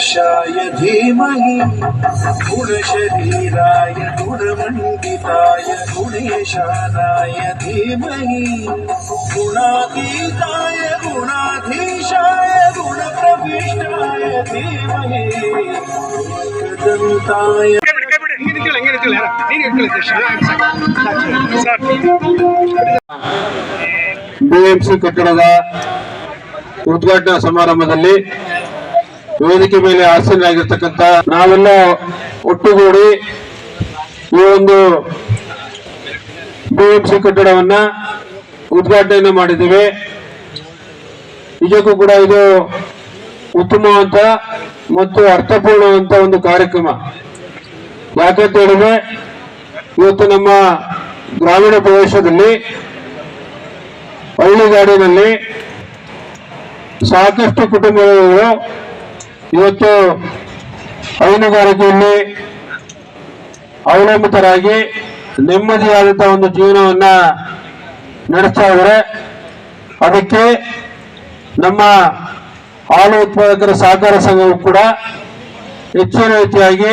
सेवकाय गणाध्यक्षाय धीमहि गुणशरीराय गुणमण्डिताय गुणेशानाय धीमहि गुणातीताय गुणाधीशाय गुणप्रविष्टाय धीमहि एकदन्ताय ನೀನ್ ಇಟ್ಕೊಳ್ಳಿ, ಹಂಗೆ ಇಟ್ಕೊಳ್ಳಿ, ಯಾರ? ನೀನ್ ಇಟ್ಕೊಳ್ಳಿ ಅಧ್ಯಕ್ಷ. ಸಾಕು, ಸಾಕು. ಬಿಎಂಸಿ ಕಟ್ಟಡದ ಉದ್ಘಾಟನಾ ಸಮಾರಂಭದಲ್ಲಿ ವೇದಿಕೆ ಮೇಲೆ ಆಸೀನರಾಗಿರ್ತಕ್ಕಂಥ ನಾವೆಲ್ಲ ಒಟ್ಟುಗೂಡಿ ಈ ಒಂದು ಬಿಎಂಸಿ ಕಟ್ಟಡವನ್ನ ಉದ್ಘಾಟನೆ ಮಾಡಿದ್ದೇವೆ. ನಿಜಕ್ಕೂ ಕೂಡ ಇದು ಉತ್ತಮವಂತ ಮತ್ತು ಅರ್ಥಪೂರ್ಣವಂತ ಒಂದು ಕಾರ್ಯಕ್ರಮ. ಯಾಕಂತ ಹೇಳಿದ್ರೆ, ಇವತ್ತು ನಮ್ಮ ಗ್ರಾಮೀಣ ಪ್ರದೇಶದಲ್ಲಿ ಹಳ್ಳಿಗಾಡಿನಲ್ಲಿ ಸಾಕಷ್ಟು ಕುಟುಂಬಗಳು ಇವತ್ತು ಹೈನುಗಾರಿಕೆಯಲ್ಲಿ ಅವಲಂಬಿತರಾಗಿ ನೆಮ್ಮದಿಯಾದಂತಹ ಒಂದು ಜೀವನವನ್ನ ನಡೆಸ್ತಾ ಇದ್ದಾರೆ. ಅದಕ್ಕೆ ನಮ್ಮ ಹಾಲು ಉತ್ಪಾದಕರ ಸಹಕಾರ ಸಂಘವು ಕೂಡ ಹೆಚ್ಚಿನ ರೀತಿಯಾಗಿ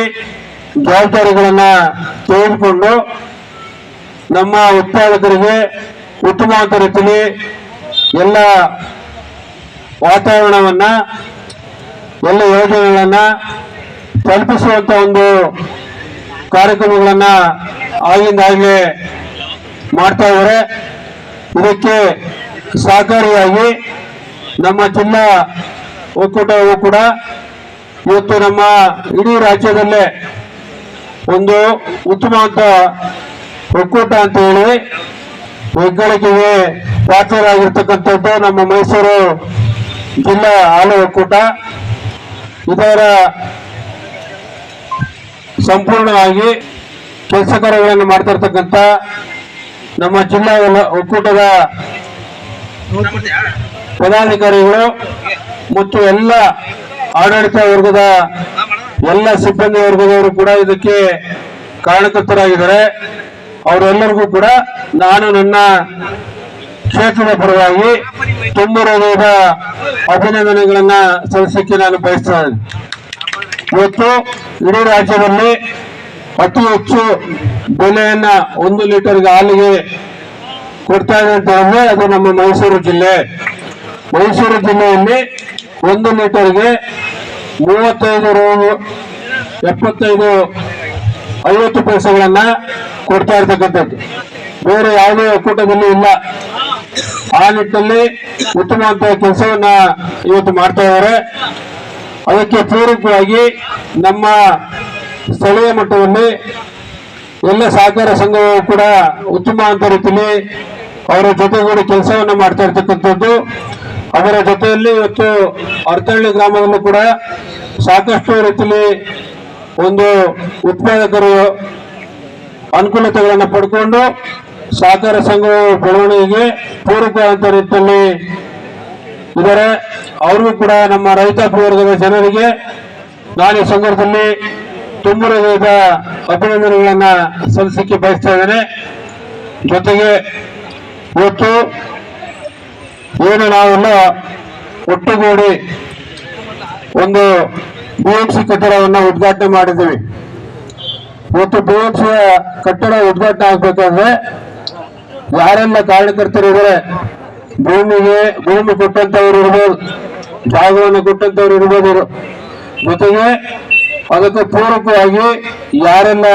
ಜವಾಬ್ದಾರಿಗಳನ್ನ ತೆಗೆದುಕೊಂಡು ನಮ್ಮ ಉತ್ಪಾದಕರಿಗೆ ಉತ್ತಮವಾದ ರೀತಿಯಲ್ಲಿ ಎಲ್ಲ ವಾತಾವರಣವನ್ನ ಎಲ್ಲ ಯೋಜನೆಗಳನ್ನ ತಲುಪಿಸುವಂತ ಒಂದು ಕಾರ್ಯಕ್ರಮಗಳನ್ನ ಆಗಿಂದಾಗಲೇ ಮಾಡ್ತಾ ಇದ್ದಾರೆ ಇದಕ್ಕೆ ಸಹಕಾರಿಯಾಗಿ ನಮ್ಮ ಜಿಲ್ಲಾ ಒಕ್ಕೂಟವು ಕೂಡ ಇವತ್ತು ನಮ್ಮ ಇಡೀ ರಾಜ್ಯದಲ್ಲೇ ಒಂದು ಉತ್ತಮವಾದ ಒಕ್ಕೂಟ ಅಂತ ಹೇಳಿ ಹೆಗ್ಗಳಿಕೆಗೆ ಪಾತ್ರರಾಗಿರ್ತಕ್ಕಂಥದ್ದು ನಮ್ಮ ಮೈಸೂರು ಜಿಲ್ಲಾ ಹಾಲು ಒಕ್ಕೂಟ. ಇದರ ಸಂಪೂರ್ಣವಾಗಿ ಕೆಲಸ ಕಾರ್ಯಗಳನ್ನು ಮಾಡ್ತಾ ಇರ್ತಕ್ಕಂಥ ನಮ್ಮ ಜಿಲ್ಲಾ ಒಕ್ಕೂಟದ ಪದಾಧಿಕಾರಿಗಳು ಮತ್ತು ಎಲ್ಲ ಆಡಳಿತ ವರ್ಗದ ಎಲ್ಲ ಸಿಬ್ಬಂದಿ ವರ್ಗದವರು ಕೂಡ ಇದಕ್ಕೆ ಕಾರಣಕರ್ತರಾಗಿದ್ದಾರೆ. ಅವರೆಲ್ಲರಿಗೂ ಕೂಡ ನಾನು ನನ್ನ ಕ್ಷೇತ್ರದ ಪರವಾಗಿ ತುಂಬ ಅಭಿನಂದನೆಗಳನ್ನ ಸಲ್ಲಿಸಕ್ಕೆ ನಾನು ಬಯಸ್ತಾ ಇವತ್ತು ಇಡೀ ರಾಜ್ಯದಲ್ಲಿ ಅತಿ ಹೆಚ್ಚು ಬೆಲೆಯನ್ನ ಒಂದು ಲೀಟರ್ಗೆ ಹಾಲಿಗೆ ಕೊಡ್ತಾ ಇದೆ ಅಂತ ಅಂದ್ರೆ ಅದು ನಮ್ಮ ಮೈಸೂರು ಜಿಲ್ಲೆ. ಮೈಸೂರು ಜಿಲ್ಲೆಯಲ್ಲಿ ಒಂದು ಲೀಟರ್ಗೆ ಮೂವತ್ತೈದು ರೂ ಎಪ್ಪತ್ತೈದು ಐವತ್ತು ಪೈಸೆಗಳನ್ನ ಕೊಡ್ತಾ ಇರ್ತಕ್ಕಂಥದ್ದು. ಬೇರೆ ಯಾವುದೇ ಒಕ್ಕೂಟದಲ್ಲಿ ಇಲ್ಲ. ಆ ನಿಟ್ಟಿನಲ್ಲಿ ಉತ್ತಮವಂತ ಕೆಲಸವನ್ನ ಇವತ್ತು ಮಾಡ್ತಾ ಇದ್ದಾರೆ. ಅದಕ್ಕೆ ಪೂರಕವಾಗಿ ನಮ್ಮ ಸ್ಥಳೀಯ ಮಟ್ಟದಲ್ಲಿ ಎಲ್ಲ ಸಹಕಾರ ಸಂಘವು ಕೂಡ ಉತ್ತಮ ಅಂತ ರೀತಿಯಲ್ಲಿ ಅವರ ಜೊತೆಗೂಡಿ ಕೆಲಸವನ್ನ ಮಾಡ್ತಾ ಇರ್ತಕ್ಕಂಥದ್ದು. ಅದರ ಜೊತೆಯಲ್ಲಿ ಇವತ್ತು ಅರ್ತಹಳ್ಳಿ ಗ್ರಾಮದಲ್ಲೂ ಕೂಡ ಸಾಕಷ್ಟು ರೀತಿಯಲ್ಲಿ ಒಂದು ಉತ್ಪಾದಕರು ಅನುಕೂಲತೆಗಳನ್ನು ಪಡ್ಕೊಂಡು ಸಹಕಾರ ಸಂಘವು ಬೆಳವಣಿಗೆಗೆ ಅಂತ ರೀತಿಯಲ್ಲಿ ಇದ್ದಾರೆ. ಅವ್ರಿಗೂ ಕೂಡ ನಮ್ಮ ರೈತ ವರ್ಗದ ಜನರಿಗೆ ನಾಳೆ ಸಂದರ್ಭದಲ್ಲಿ ತುಂಬ ಅಭಿನಂದನೆಗಳನ್ನ ಸಲ್ಲಿಸಲಿಕ್ಕೆ ಬಯಸ್ತಾ ಇದ್ದೇನೆ. ಜೊತೆಗೆ ಇವತ್ತು ಏನು ನಾವೆಲ್ಲ ಒಟ್ಟುಗೂಡಿ ಒಂದು ಬಿಎಂಸಿ ಕಟ್ಟಡವನ್ನು ಉದ್ಘಾಟನೆ ಮಾಡಿದ್ದೀವಿ. ಇವತ್ತು ಬಿಎಂಸಿಯ ಕಟ್ಟಡ ಉದ್ಘಾಟನೆ ಆಗ್ಬೇಕಾದ್ರೆ ಯಾರೆಲ್ಲ ಕಾರ್ಯಕರ್ತರು ಇದ್ದಾರೆ ಭೂಮಿಗೆ ಭೂಮಿ ಕೊಟ್ಟಂತವ್ರು ಇರ್ಬೋದು, ಜಾಗವನ್ನು ಕೊಟ್ಟಂತವ್ರು ಇರ್ಬೋದು. ಜೊತೆಗೆ ಅದಕ್ಕೆ ಪೂರಕವಾಗಿ ಯಾರೆಲ್ಲ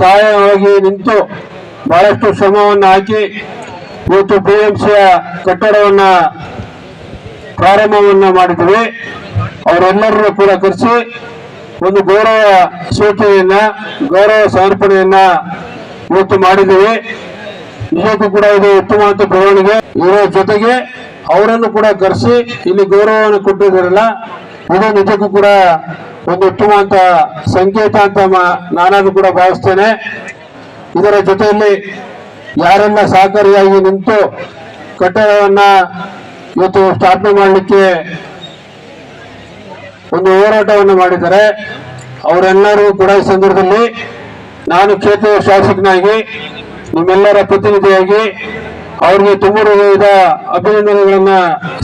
ಸಹಾಯವಾಗಿ ನಿಂತು ಬಹಳಷ್ಟು ಶ್ರಮವನ್ನು ಹಾಕಿ ಇವತ್ತು ಬಿಎಂಸಿಯ ಕಟ್ಟಡವನ್ನ ಪ್ರಾರಂಭವನ್ನ ಮಾಡಿದ್ವಿ. ಅವರೆಲ್ಲರನ್ನು ಕೂಡ ಕರೆಸಿ ಒಂದು ಗೌರವ ಸೂಚನೆಯನ್ನ, ಗೌರವ ಸಮರ್ಪಣೆಯನ್ನ ಇವತ್ತು ಮಾಡಿದ್ದೀವಿ ನಿಜಕ್ಕೂ ಕೂಡ ಇದು ಉತ್ತಮವಾದ ಬೆಳವಣಿಗೆ. ಇವರ ಜೊತೆಗೆ ಅವರನ್ನು ಕೂಡ ಕರೆಸಿ ಇಲ್ಲಿ ಗೌರವವನ್ನು ಕೊಟ್ಟಿದ್ದಾರಲ್ಲ, ಇದು ನಿಜಕ್ಕೂ ಕೂಡ ಒಂದು ಉತ್ತಮವಾದ ಸಂಕೇತ ಅಂತ ನಾನಾದ್ರೂ ಕೂಡ ಭಾವಿಸ್ತೇನೆ. ಇದರ ಜೊತೆಯಲ್ಲಿ ಯಾರೆಲ್ಲ ಸಹಕಾರಿಯಾಗಿ ನಿಂತು ಕಟ್ಟಡವನ್ನ ಇವತ್ತು ಸ್ಥಾಪನೆ ಮಾಡಲಿಕ್ಕೆ ಒಂದು ಹೋರಾಟವನ್ನು ಮಾಡಿದ್ದಾರೆ, ಅವರೆಲ್ಲರೂ ಕೂಡ ಈ ಸಂದರ್ಭದಲ್ಲಿ ನಾನು ಕ್ಷೇತ್ರದ ಶಾಸಕನಾಗಿ ನಿಮ್ಮೆಲ್ಲರ ಪ್ರತಿನಿಧಿಯಾಗಿ ಅವ್ರಿಗೆ ತುಂಬ ಹೃದಯದ ಅಭಿನಂದನೆಗಳನ್ನ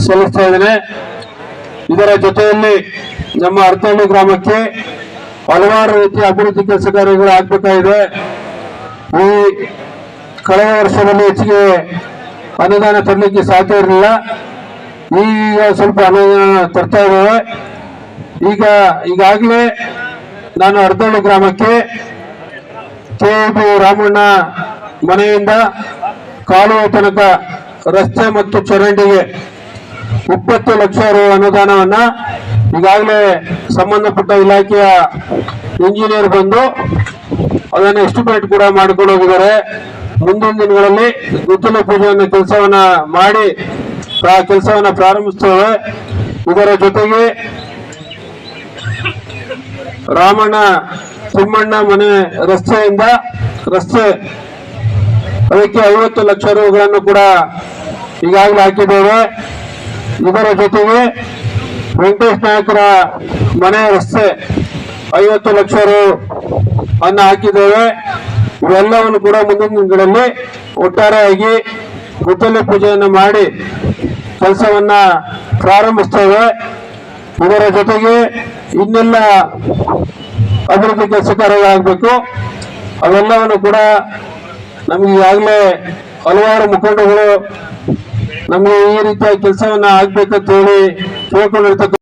ಸಲ್ಲಿಸ್ತಾ ಇದ್ದೇನೆ. ಇದರ ಜೊತೆಯಲ್ಲಿ ನಮ್ಮ ಅರ್ಥಹಳ್ಳಿ ಗ್ರಾಮಕ್ಕೆ ಹಲವಾರು ರೀತಿಯ ಅಭಿವೃದ್ಧಿ ಕೆಲಸ ಕಾರ್ಯಗಳು ಆಗ್ಬೇಕಾಗಿದೆ ಈ ಕಳೆದ ವರ್ಷದಲ್ಲಿ ಹೆಚ್ಚಿಗೆ ಅನುದಾನ ತರಲಿಕ್ಕೆ ಸಾಧ್ಯ ಇರಲಿಲ್ಲ. ಈಗ ಸ್ವಲ್ಪ ಅನುದಾನ ತರ್ತಾ ಇದ್ದೇವೆ. ಈಗ ಈಗಾಗಲೇ ನಾನು ಅರ್ಧಳ್ಳಿ ಗ್ರಾಮಕ್ಕೆ ಕೆ ಬಿ ರಾಮಣ್ಣ ಮನೆಯಿಂದ ಕಾಲುವೆ ತನಕ ರಸ್ತೆ ಮತ್ತು ಚರಂಡಿಗೆ ಇಪ್ಪತ್ತು ಲಕ್ಷ ರು ಅನುದಾನವನ್ನ ಈಗಾಗಲೇ ಸಂಬಂಧಪಟ್ಟ ಇಲಾಖೆಯ ಇಂಜಿನಿಯರ್ ಬಂದು ಅದನ್ನು ಎಸ್ಟಿಮೇಟ್ ಕೂಡ ಮಾಡಿಕೊಂಡು ಹೋಗಿದ್ದಾರೆ ಮುಂದಿನ ದಿನಗಳಲ್ಲಿ ಗುದ್ದಲಿ ಪೂಜೆಯನ್ನು ಕೆಲಸವನ್ನ ಮಾಡಿ ಆ ಕೆಲಸವನ್ನ ಪ್ರಾರಂಭಿಸ್ತೇವೆ. ಇದರ ಜೊತೆಗೆ ರಾಮಣ್ಣ ತಿಮ್ಮಣ್ಣ ಮನೆ ರಸ್ತೆಯಿಂದ ರಸ್ತೆ ಅದಕ್ಕೆ ಐವತ್ತು ಲಕ್ಷ ರೂಗಳನ್ನು ಕೂಡ ಈಗಾಗಲೇ ಹಾಕಿದ್ದೇವೆ. ಇದರ ಜೊತೆಗೆ ವೆಂಕಟೇಶ್ ನಾಯಕರ ಮನೆ ರಸ್ತೆ ಐವತ್ತು ಲಕ್ಷ ರು ಅನ್ನ ಹಾಕಿದ್ದೇವೆ. ಇವೆಲ್ಲವನ್ನು ಕೂಡ ಮುಂದಿನ ದಿನಗಳಲ್ಲಿ ಒಟ್ಟಾರೆಯಾಗಿ ಗುದ್ದಲಿ ಪೂಜೆಯನ್ನು ಮಾಡಿ ಕೆಲಸವನ್ನ ಪ್ರಾರಂಭಿಸ್ತೇವೆ. ಇದರ ಜೊತೆಗೆ ಇನ್ನೆಲ್ಲ ಅಭಿವೃದ್ಧಿ ಕೆಲಸ ಕಾರ್ಯಗಳಾಗಬೇಕು ಅವೆಲ್ಲವನ್ನು ಕೂಡ ನಮಗೆ ಈಗಾಗಲೇ ಹಲವಾರು ಮುಖಂಡಗಳು ನಮಗೆ ಈ ರೀತಿಯ ಕೆಲಸವನ್ನ ಆಗ್ಬೇಕಂತ ಹೇಳಿ ಕೇಳ್ಕೊಂಡಿರ್ತಕ್ಕ